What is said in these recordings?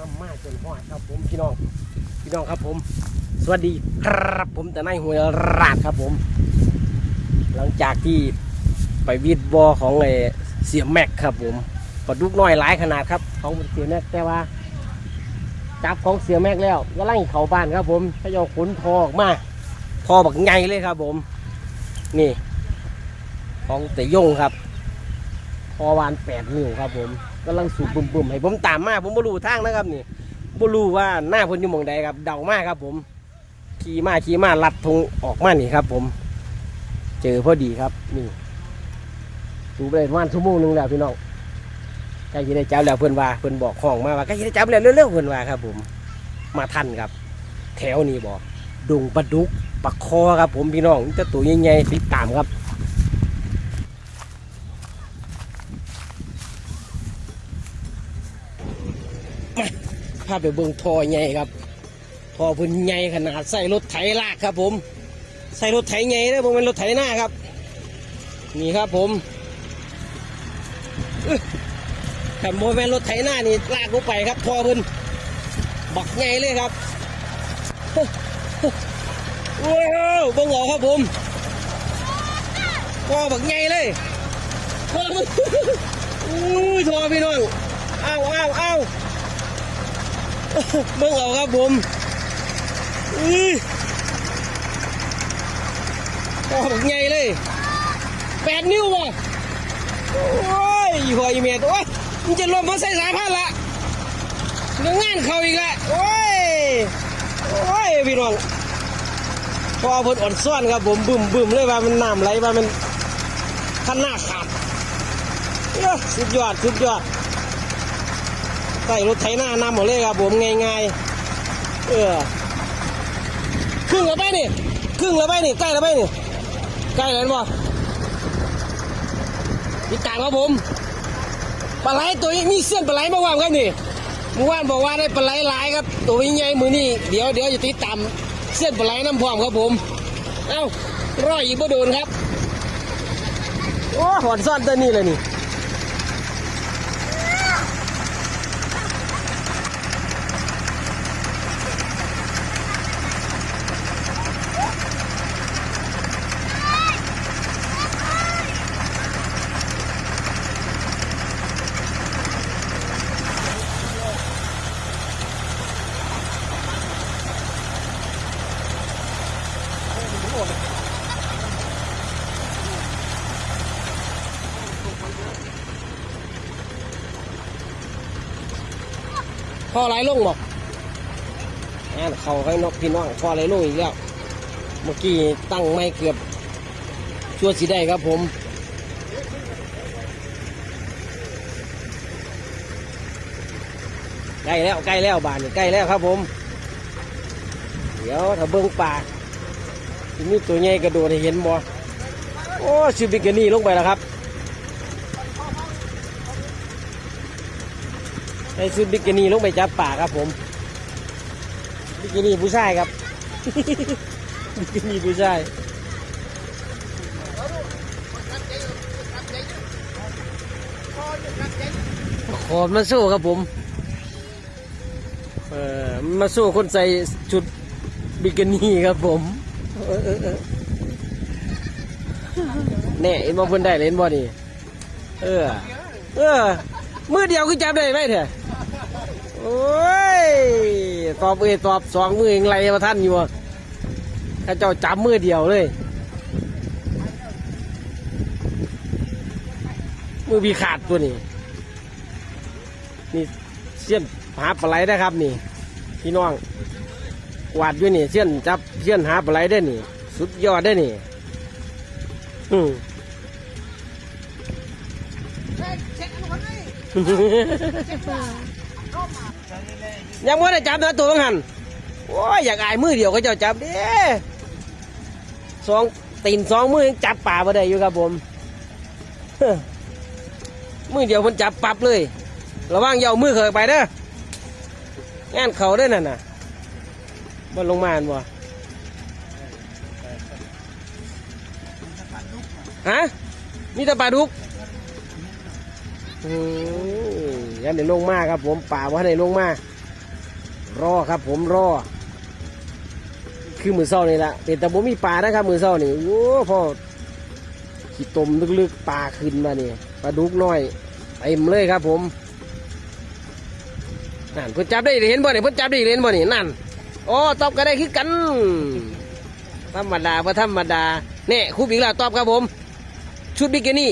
น้ำมาจนหอดครับผมพี่น้องพี่น้องครับผม สวัสดีครับผมแต่นายหวยราดครับผม หลังจากที่ไปวิดบอของไอเสียแม็กครับผมปลาดุกน้อยหลายขนาดครับของเสียแม็กแต่ว่าจับของเสียแม็กแล้วก็ไล่เขาบ้านครับผมถ้ายอขนทอออกมาทอบักไงเลยครับผม นี่ ของแต่ยงครับทอวานแปดนิ้วครับผม กำลังสูบบุ่มๆให้ผมตามมาผมไม่รู้ทางนะครับนี่ไม่รู้ว่าหน้าเพ้นอยู่หมองใดครับ เดามากครับ ผม ขี่มาขี่มาลัดทงออกมานี่ครับ ผม เจอพอดีครับนี่สูบไปได้ประมาณชั่วโมงหนึงแล้วพี่น้องใกล้จะได้จับแล้วเพื่อนว่าเพื่อนบอกห้องมาว่าใกล้จะได้จับแล้วเร็วๆเพื่อนว่าครับ ผม มาทันครับ แถวนี้บอกดุงปลาดุกปลาคอครับ ผมพี่น้องนี่จะตัวใหญ่ๆติดตามครับาไปเบิ่งทอใหญ่ครับทอพิ่นใหญ่ขนาดใส่รถไถลากครับ ผม ใส่รถไถใหญ่นะผมเป็นรถไถหน้าครับ นี่ครับผมอึ๊ะแต่โมเป็นรถไถหน้านี่ลากลงไปครับทอพิ่นบักใหญ่เลยครับโอ้โหเบิ่งออกครับผมทอบักใหญ่เลยทอมันอุ้ยทอพี่น้องอ้าวอ้าวอ้าว เบิ่งเอาครับผมอื้อโอ้โหใหญ่เลยแปดนิ้วว่ะโอ้ยอีหัวอีเมียตัวโอ้ยมันจะลงมาใส่สายพันละเรื่องงานเขาอีกละโอ้ยโอ้ยพี่น้องพอเพิ่นอ่อนซ่อนครับผมบึมบึมเลยว่ามันน้ำไหลว่ามันขันหน้าขาดเอ้อสุดยอดสุดยอด ใส่รถไถหน้านำหมดเลยครับผมง่ายๆเออครึ่งแล้วไปนี่ครึ่งแล้วไปนี่ใกล้แล้วไปนี่ใกล้แล้วบ่ติดตามครับผมปลาไหลตัวนี้มีเส้นปลาไหลมาวางครับนี่เมื่อวานบอกว่าได้ปลาไหลหลายครับ ตัวใหญ่มือนี่เดี๋ยวเดี๋ยวจะติดตามเส้นปลาไหลน้ำพร้อมครับผมเอ้ารอยอีกบ่โดนครับโอ้หอนซ่อนตัวนี้เลยนี่ อไรลงบอกอ่านเขาให้นกพี่น้องพ่อไรลงอีกแล้ว เมื่อกี้ตั้งไม่เกือบชั่วสีได้ครับผมใกล้แล้วใกล้แล้วบานใกล้แล้วครับผม เดี๋ยวถ้าเบิ้งป่าที่มีตัวใหญ่กระโดดให้เห็นบ่โอ้ชิบิกนี่ลงไปแล้วครับ ใส่ชุดบิกินี่ลงไปจับป่าครับผมบิกินี่ผู้ชายครับบิกินี่ผู้ชายขอมาสู้ครับผมเออมาสู้คนใส่ชุดบิกินี่ครับผมเออเออเออแน่เห็นบ่เพิ่นได้เล่นบ่นี่เออ เออมือเดียวคือจับได้ไหมเถอะ โอ้ยตอบเอยตอบสองมือเองไรมาท่านอยู่อะข้าเจ้าจับมือเดียวเลย มือพีขาดตัวนี้ นี่เสี้ยนหาปลาไหลได้ครับนี่ พี่น้องกวาดด้วยนี่เสี้ยนจับเสี้ยนหาปลาไหลได้นี่ สุดยอดได้นี่อืม ยังไม่ได้จับนะตัวบังหันโอ้ยอยากอายมือเดียวก็เจ้าจับเด้สองตีนสองมือยังจับป่ามาได้อยู่ครับผมมือเดียวคนจับปับเลย ระวังอย่าเอามือเคยไปเด้องานเขาได้นั่นน่ะบนลงมาอันบ่ฮะมีแต่ปลาดุกอืมยันเดี๋ยวลงมาครับผมป่าว่าในลงมา รอครับ ผมรอ คือมือเศร้านี่แหละเป็นแต่บ่มีปลานะครับ มือเศร้านี่โอ้พ่อขี้ตมลึกๆปลาขึ้นมาเนี่ยปลาดุกน้อยเต็มเลยครับ ผมนั่นเพิ่นจับได้เห็นบ่นี่เพิ่นจับได้เห็นบ่นี่นั่นโอ้ตอบก็ได้คือกันธรรมดาบ่ธรรมดาเนี่ยครูบิ๊กล้วตอบครับผม ชุดบิกินี่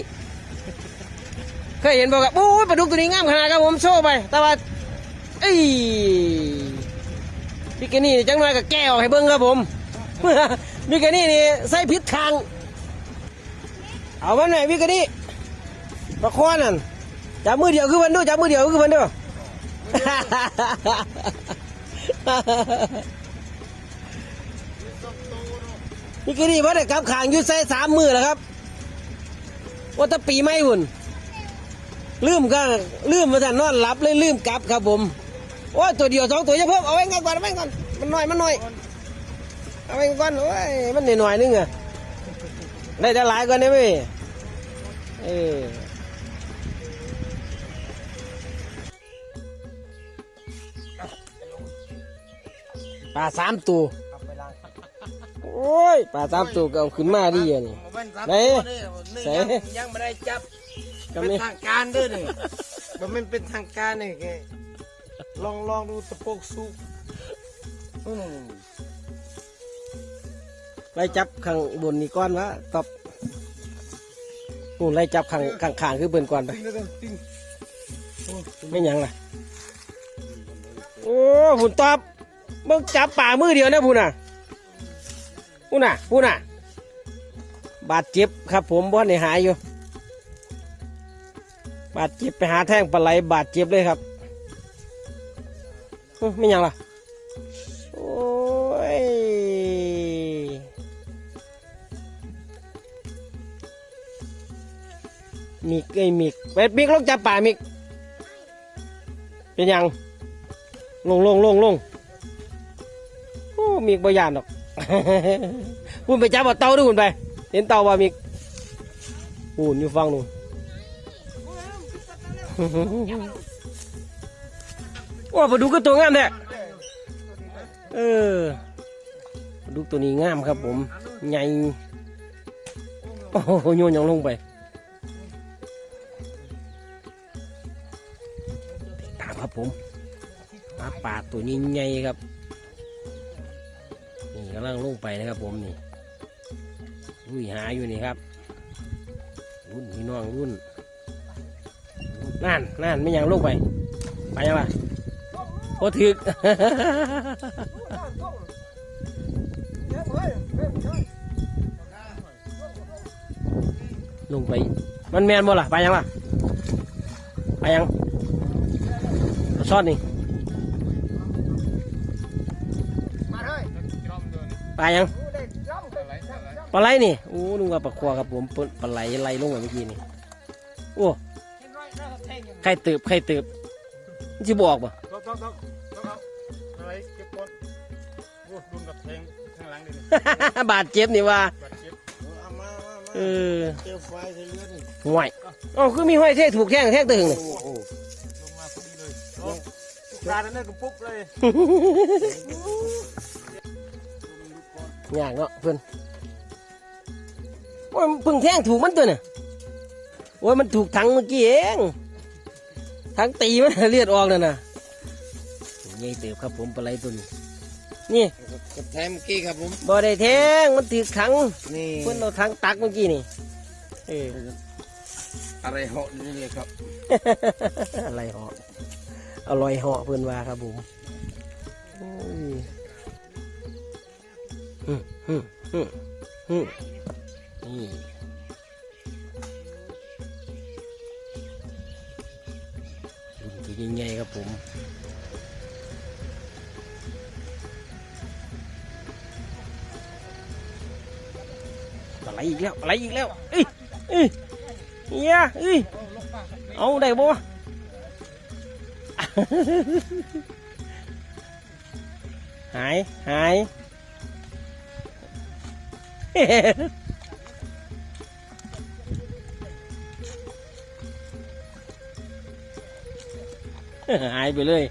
เคยเห็นบอกครับโอ้ยปลาดุกตัวนี้งามขนาดครับผมโชว์ไป แต่ว่าเอ้ย บิกินี่นี่จังหน่อยก็แก้วให้เบิ้งครับผมบิกินี่นี่ใส่พิษทาง เอามันหน่อยบิกินี่ปลาคอนั่นจับมือเดียวคือมันด้วยจับมือเดียวคือมันด้วยบิกินี่ว่าได้กลับขางยู่ใส่สามมือแล้วครับว่าตะปีไม่หุ่นลืมก็ลืมมาแต่นอนหลับเลยลืมกลับครับผม โอ้ยตัวเดียวสองตัวจะเพิ่มเอาไว้ก่อนเอาไว้ก่อนมันหน่อยมันหน่อยเอาไว้ก่อนโอ้ยมันหน่อยหน่อยๆนึงอะได้จะหลายกว่านี้ไหมเออปลาสามตัวโอ้ยปลาสามตัวก็เอาขึ้นมาดีอะนี่ไหนใส่ยังยังไม่ได้จับก็เป็นไม่ทางการด้วยนี่มันไม่เป็นทางการนี่แก ลองลองดูตะโปกสุกอืมไล่จับข้างบนนี่ก้อนวะตบนู่นไล่จับข้างข้างขางคือเบิ่นก่อนไป ติ้งแล้วกันติ้งไม่หยังล่ะ โอ้หุ่นตอบมึงจับป่ามือเดียวนะพูน่ะพูน่ะพูน่ะ บาดเจ็บครับ ผมบ่ในหายอยู่ บาดเจ็บไปหาแท่งปลาไหลบาดเจ็บเลยครับ ไม่ยังล่ะ โอ้ยมิกไอ้มิกเวทมิกลงจับป่ามิก เป็นยัง ลงลงลงลงโอ้มิกบ่ยานดอกพุ่นไปจับเอาเต่าดูพุ่นไป เห็นเต่าบ่มิกพุ่นอยู่ฟังนู่น โอ้ปลาดุกก็ตัวงามแท้เออปลาดุกตัวนี้งามครับผมใหญ่โอ้โหโยนยังลงไปตามครับผมปลาป่าตัวนี้ใหญ่ครับนี่กำลังลงไปนะครับผมนี่อุ้ยหาอยู่นี่ครับรุ่นพี่น้องรุ่นนั่นนั่นไม่ยังลงไป ไปยังล่ะ โคถึกลงไป มันแมนบ่ล่ะ ไปยังล่ะ ไปยังซ่อนนี่มาเลยไปยังดูได้จ้องอะไรปลาไหลนี่โอ้นึกว่าปลาควาครับผมปลปลาไหลไหลลงไปเมื่อกี้นี่โอ้ใครตืบใครตืบมันจะบอกป่ะ ต้องต้องต้องต้องเอาอะไรเก็บก้นโอ้ดุนกับแทงข้างหลังเลยนี่บาดเจ็บนี่ว่าบาดเจ็บเอามามามาเออเจอไฟใส่เลือดนี่ห่วยอ๋อคือมีห้อยเท่ถูกแท่งแท่งตึงนี่โอ้โหลงมาพอดีเลยโอ้ปลาเนี่ยก็ปุ๊บเลยยากเนาะเพื่อนโอ้ยเพึ่งแท่งถูกมันตัวเนี่ยโอ้ยมันถูกถังเมื่อกี้เองถังตีมันเลือดออกเลยนะ ใหญ่เติบครับผมปลาไหลตัวนี้นี่กับแทมเมื่อกี้ครับผมบ่ได้แท่งมันถือถังนี่เพื่อนเราถังตักเมื่อกี้นี่เอออะไรเหาะนี่เลยครับ อะไรเหาะอร่อยเหาะเพื่อนว่าครับผมโอ้ยฮึมฮึมฮึมฮึมนี่รุ่นตัวใหญ่ๆครับผม อะไรอีกแล้วอะไรอีกแล้วเอ้ยเอ้ยเฮียเอ้ยเอาได้บ่หายหายหายไปเลย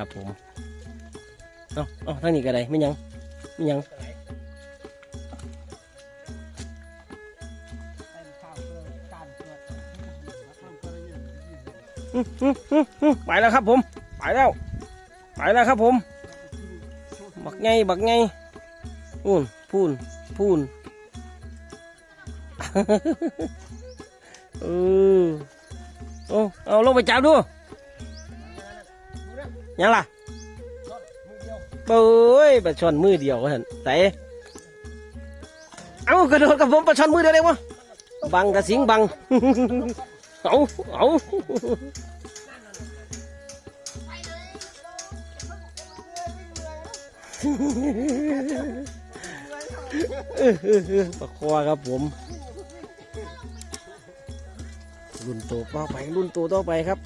ครับผมเอาเอาทางนี้ก็ได้ไม่ยังไม่ยังไปแล้วครับผม ไปแล้ว ไปแล้วครับผม บักไงบักไงพูนพูนพูนเออเอเอาลงไปจับดู ยังล่ะเบ้ยปลาช่อนมือเดียวเห็นแต่เอากระโดดกับผมปลาช่อนมือเดียวเลยวะบังกระสิงบังเอาเอาปลาคอครับผมรุ่นโตต่อไปรุ่นโตต่อไปครับ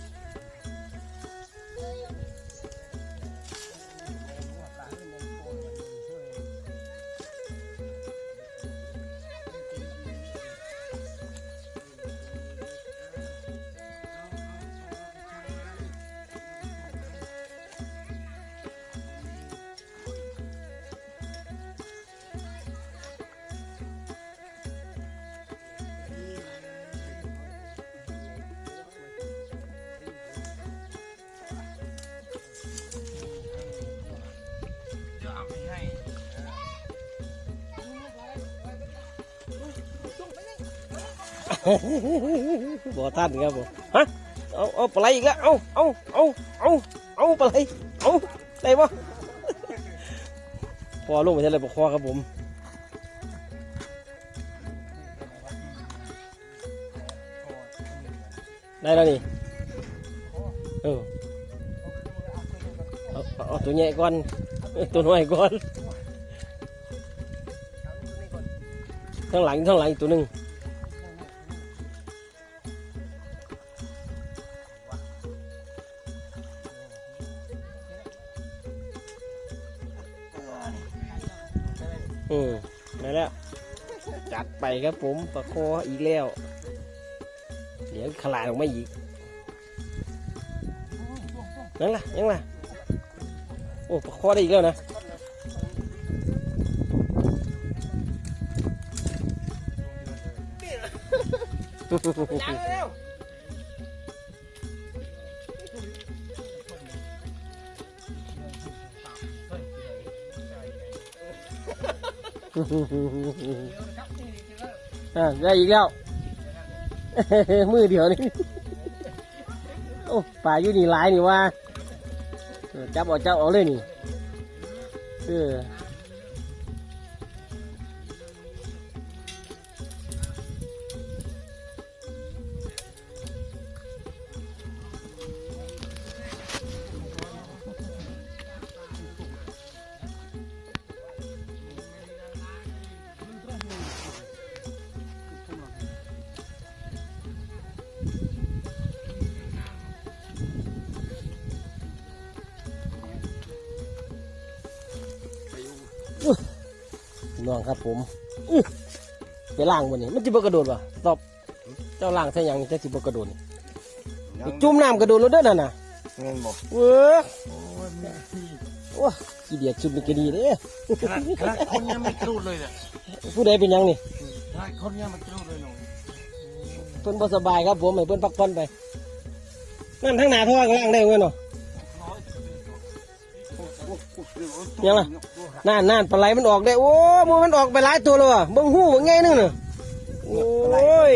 บ่ท่านครับผมฮะเอาเอาปลาไหลอีกแล้วเอาเอาเอาเอาเอาปลาไหลเอาได้ปะพอลงไปทะเลปลาคอครับผมได้แล้วนี่เออเอาเอาตัวใหญ่ก่อนตัวน้อยก่อนข้างหลังข้างหลังอีกตัวหนึ่ง ครับผมปลาคออีกแล้ว เดี๋ยวขลาดออกมาอีกนั่นล่ะยังล่ะโอ้ปลาคอได้อีกแล้วนะ อ่าได้อีกแล้ว มือเดียวนี่โอ้ป่าอยู่นี่หลายนี่ว่า จับเอาจับเอาเลยนี่ เออ พี่น้องครับผมอื้อไปล่างบนนี่มันจะบกระโดดป่ะตอบเจ้าล่างใช่ยังจะสิบกระโดดนี่ไปจุ่มน้ำกระโดดแล้วเด้อนั่นน่ะเงินบอกเว้อโอ้ยมีที่ว้าขี้เดียดชุดนี้ก็ดีเด้ขนาดขนาดคนยังไม่กรูดเลยเนี่ยผู้ใดเป็นหยังนี่ขนาดคนยังไม่กรูดเลยหนูเพิ่นบ่สบายครับผมให้เพิ่นพักผ่อนไปนั่นทั้งหน้าท้องล่างได้เงินเนาะ ยังล่ะนั่นนั่นปลาไหลมันออกได้ โอ้มือมันออกไปหลายตัวเลยวะเบิ่งหู้ว่าไงนึงเน่ะโอ้ย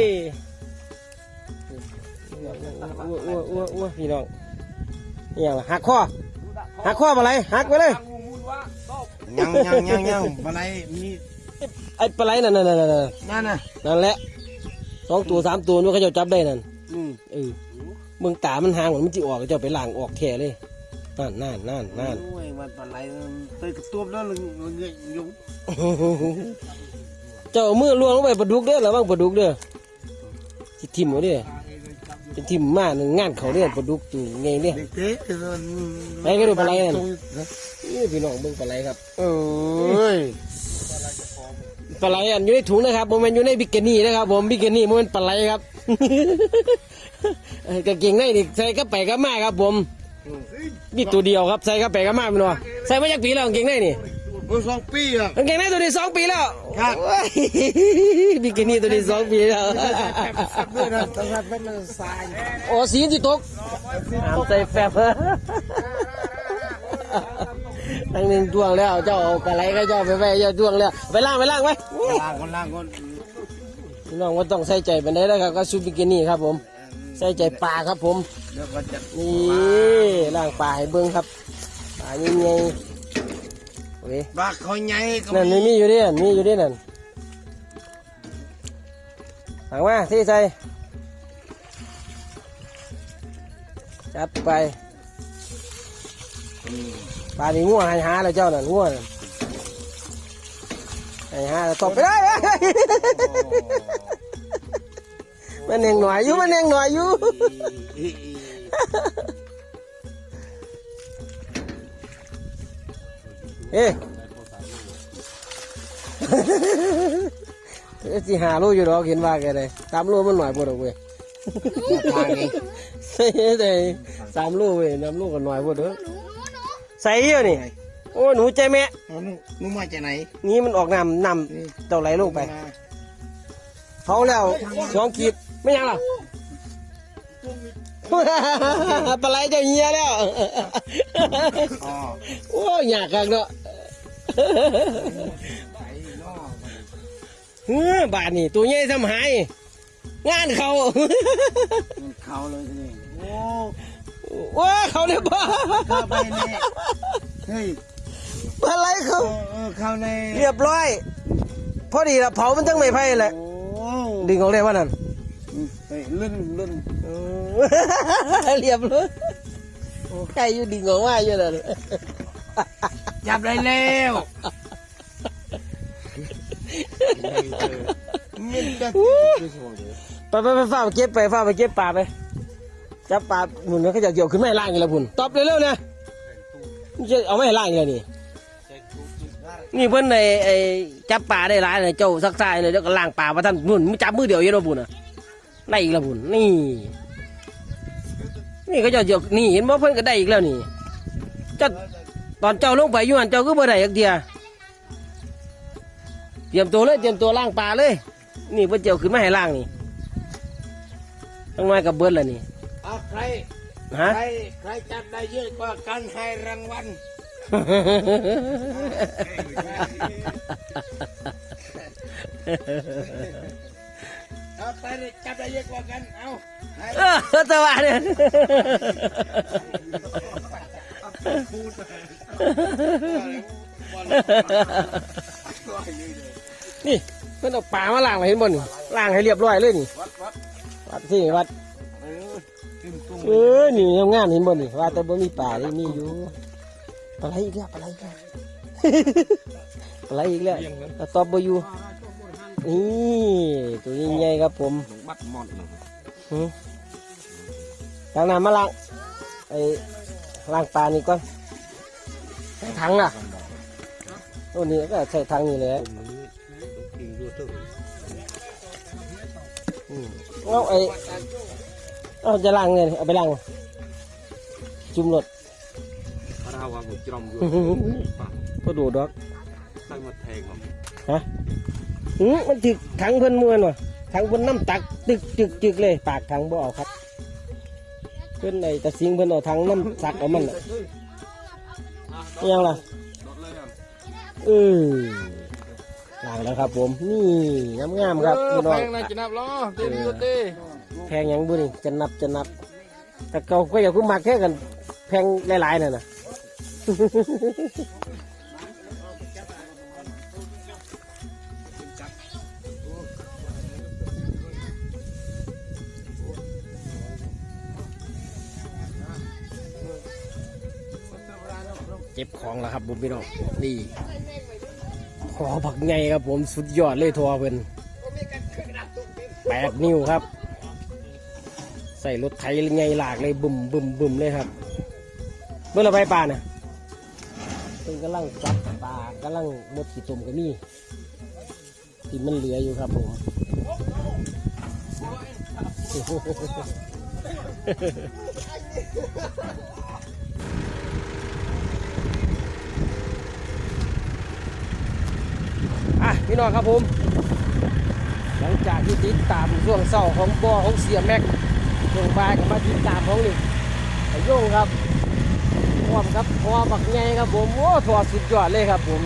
อ้วอ้วอ้วอ้วพี่น้องนี่ยังล่ะหักคอหักคอปลาไหลหักไปเลยยังยังยังยังอะไรมีไอ้ปลาไหลนั่นนั่นนั่นนั่นนั่นน่ะนั่นแหละสองตัวสามตัวนู้นเขาจะจับได้นั่นอืมเออเบิ่งตามันห่างเหมือนมันจะออกเจ้าไปล้างออกแท้เลย นั่นนั่นนั่นนั่นโอ้ยมันอะไรเตยกระตุ้มแล้วลึงลึงยุงเจ้าเอามือล้วงลงไปปลาดุกเด้อระวังปลาดุกเด้อสิทิ่มเอาเด้อจะทิ่มมาหนึ่งงานเขาเด้อปลาดุกตัวไงเนี่ยเด็กเต๊ะมันไปก็ดูปลาไหลนั่นนี่พี่น้องเบิ่งปลาไหลครับเอ้ยปลาไหลอันอยู่ในถุงนะครับโมเมนอยู่ในบิกินี่นะครับผมบิกินี่โมเมนปลาไหลครับเออกางเกงในนี่ใส่ก็ไปก็มาครับผม นี่ตัวเดียวครับใส่กระเป๋กระมาพี่น้องใส่มาจากปีแล้วกางเกงในนี่เมื่อสองปีอะกางเกงในตัวนี้สองปีแล้วครับโอ้ยบิกินี่ตัวนี้สองปีแล้วด้วยนะต้องรับเป็นสายโอ้สีที่ตกน้ำใส่แฟบทั้งหนึ่งดวงแล้วเจ้าเอากระไรก็เจ้าไปไปเจ้าดวงแล้วไปล่างไปล่างไปล่างคนล่างคนพี่น้องว่าต้องใส่ใจไปได้แล้วครับก็ชุดบิกินี่ครับผม ใส่ใจปลาครับผมเดี๋ยวก็จะนี่ล่างปลาให้เบิ้งครับปลายิ่งใหญ่โอ้ยปลาเขาใหญ่ก็นั่นนี่มีอยู่ดิมีอยู่ดินั่นถังมาที่ใส่จัดไปปลาดีง่วงให้หาแล้วเจ้านั่นง่วงนั่นให้หาแล้วตบไปได้ มันเองหน่อยอยู่มันเองหน่อยอยู่เอ๊ะเอ๊ะสิหาลูกอยู่ดอกเห็นว่าแกเลยสามลูกมันหน่อยปวดอกเว้ยทางนี้ใส่ได้สามลูกเว้ยน้ำลูกก็หน่อยปวดเด้อใส่เยอะนี่โอ้หนูใจแม่เอาหนูหนูมาจากไหน นี่มันออกน้ำน้ำเต่าไหลลงไปเขาแล้วสองขีด ไม่ยังหรอปลาไหลเจะเฮียแล้วอ๋อโอ้ยากกันเนาะไปนอกเฮ้อบาทนี่ตัวใหญ่ทำหายงานเขามันเขาเลยทีนี่โอ้ว้าเขาเนี่ยบ้าเข้าไปในเฮ้ยอะไรเขาเออเออเข้าในเรียบร้อย พอดีละเผามันตั้งไม่ไพ่แหละโอ้ดึงออกได้ว่านั่น เฮ้ยลื่นลื่นเออเรียบร้อยโอ้ใครอยู่ดึงออกว่าอยู่นั่นจับได้แล้วมันจะไปไปไปฝ้าไปเก็บไปฝ้าไปเก็บปลาไปจับปลาหมุนแล้วก็จะเกี่ยวขึ้นไม่ล่างอีกแล้วพุ่นตอบเร็วๆนะมันจะเอาไม่ล่างอีกแล้วนี่นี่เพิ่นในไอ้จับปลาได้หลายเลยเจ้าสักทายเลยแล้วก็ล่างปลามาท่านนุ่นมันจับมือเดียวอยันบุญอะ ได้อีกแล้วบุญนี่ นี่ก็เจ้าเดียวนี่เห็นว่าเพิ่นก็ได้อีกแล้วนี่เจ้าตอนเจ้าลงไปอยู่หันเจ้าก็บ่ได้อีกเดียเตรียมตัวเลยเตรียมตัวล่างปลาเลย นี่เพิ่นเจ้าขึ้นมาให้ล่างนี่ต้องน้อยกับเบิดแล้วนี่เอาใครฮะ ใครใครจับได้เยอะกว่ากันให้รางวัล เอาไปเลยจับได้เยอะกว่ากันเอาให้เออสวัสดีนี่เพิ่นเอาปลามาล่างไว้เห็นบ่นี่ล่างให้เรียบร้อยเลยนี่วัดวัดวัดสิวัดเออตึ้งตุ้งเออนี่งามๆเห็นบ่นี่ว่าแต่บ่มีปลาเลยมีอยู่ปลาไหลอีกแล้วปลาไหลอีกแล้วปลาไหลอีกแล้วแต่ตอบบ่อยู่ นี่ตัวนี้ใหญ่ครับผมบัดหมดเลยหือล้างน้ำมาล้างไอ้ล้างปลานี่ก่อนใส่ถังอะตัวนี้ก็ใส่ถังนี่แหละอืมเอาไอ้เอาจะล้างเลยเอาไปล้างจุ่มรถเราว่าหมดจอมอยู่ก็ดูดอกตั้งมาแทงหรอกฮะ อืมมันถึกถังเพิ่นมวนว่ะถังเพิ่นน้ำตักตึกจึกจึกเลย ปากถังบ่เอาครับ เพิ่นไอ้ตะสิงเพิ่นเอาถังน้ำสักเอามันน่ะอิหยังล่ะเออล้างแล้วครับ ผม นี่งามๆครับพี่น้องแพงนะจินับล้อเต้นอยู่เต้แพงหยังบุนี่จะนับจะนับ แต่เก่าก็อย่าคุ้มมากแค่กัน แพงหลายๆน่ะนะ ผมพี่น้องนี่ขอผักไงครับผมสุดยอดเลยทัวเพิ่นแปดนิ้วครับ ใส่รถไถไงหลากเลยบุ่มบุ่มบุ่มเลยครับเมื่อเราไปป่าน่ะเพิ่นกำลังจับปลากำลังมดขีดตุ่มก็มีที่มันเหลืออยู่ครับผมอ่ะพี่น้องครับผม หลังจากที่ติดตามช่วงเศร้าของบ่อของเสียแม็กช่วงบ่ายก็มาติดตามของนี่ไอ้โย่งครับพร้อมครับพอบักไงครับผมโอ้ถอดสุดยอดเลยครับ ผม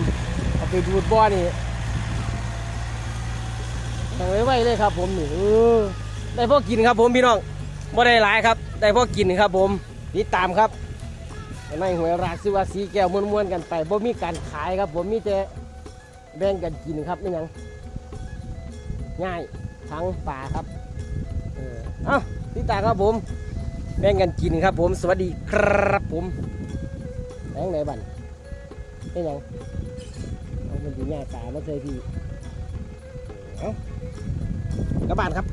เอาไปดูดบ่อนี่ตั้งไว้ไว้เลยครับ ผมนี่เออได้พอกินครับผมพี่น้องบ่ได้หลายครับ ได้พอกินครับ ผมติดตามครับในหวยรากซิวาสีแก้วม้วนๆกันไปบ่มีการขายครับ ผมมีแต่ แบ่งกันกินครับไม่ยังง่ายทั้งป่าครับเออเอ้าพี่ตาครับผมแบ่งกันกินครับ ผมสวัสดีครับผมแบ่งไหนบันเป็นหยังเอามันอยู่ง่ายป่าไม่เคยพี่เอ้ากระบบ้านครับ